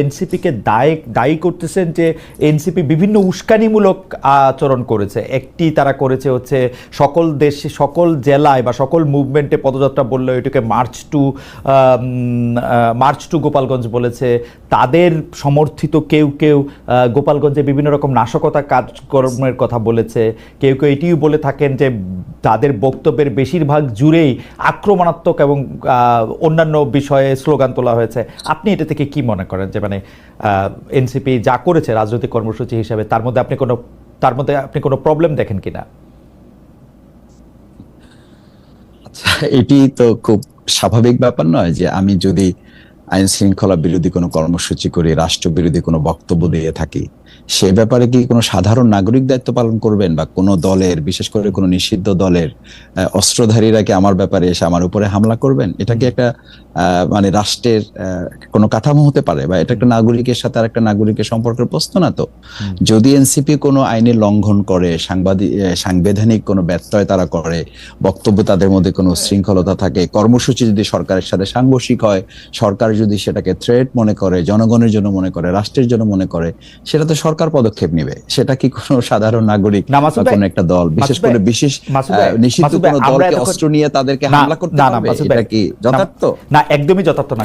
এনসিপিকে দায়ী দায়ী করতেছেন যে এনসিপি বিভিন্ন উস্কানিমূলক আচরণ করেছে। একটি তারা করেছে হচ্ছে সকল দেশে, সকল জেলায় বা সকল মুভমেন্টে পদযাত্রা বলল এটাকে march to march to Gopalganj বলেছে। তাদের সমর্থিত কেউ কেউ গোপালগঞ্জে বিভিন্ন রকম নাশকতা কাজকর্মের কথা বলেছে। কেউ কেউ এটিও বলে থাকেন যে তাদের বক্তব্যের বেশিরভাগ জুড়েই আক্রমণাত্মক এবং অন্যান্য বিষয়ে স্লোগান তোলা হয়েছে। আপনি এটা থেকে কি মনে করেন যে মানে এনসিপি যা করেছে রাজনৈতিক কর্মসূচি হিসাবে, তার মধ্যে আপনি কোনো, তার মধ্যে আপনি কোনো প্রবলেম দেখেন কিনা? আচ্ছা এটি তো খুব স্বাভাবিক ব্যাপার নয় যে আমি যদি আইন শৃঙ্খলা বিরোধী কোনো কর্মসূচি করে রাষ্ট্র বিরোধী কোনো বক্তব্য দিয়ে থাকি সে ব্যাপারে কি কোনো সাধারণ নাগরিক দায়িত্ব পালন করবেন বা কোনো দলের বিশেষ করে কোনো নিষিদ্ধ দলের অস্ত্রধারীরা কি আমার ব্যাপারে এসে আমার উপরে হামলা করবেন? এটা কি একটা মানে রাষ্ট্রের কোনো কাঠামো হতে পারে বা এটা একটা নাগরিকের সাথে আর একটা নাগরিকের সম্পর্কের প্রশ্ন না তো? যদি এনসিপি কোনো আইনের লঙ্ঘন করে সাংবাদিক সাংবিধানিক কোনো ব্যত্যয় তারা করে বক্তব্য তাদের মধ্যে কোনো শৃঙ্খলতা থাকে কর্মসূচি যদি সরকারের সাথে সাংঘর্ষিক হয় সরকার যদি সেটাকে থ্রেট মনে করে জনগণের জন্য মনে করে রাষ্ট্রের জন্য মনে করে সেটা তো সরকার পদক্ষেপ নিবে। সেটা কি কোনো সাধারণ নাগরিক বা কোনো একটা দল বিশেষ করে বিশেষ নিষিদ্ধ কোনো দলকে অস্ত্র নিয়ে তাদেরকে হামলা করতে হবে এটা কি যথার্থ? না একদমই যথার্থ না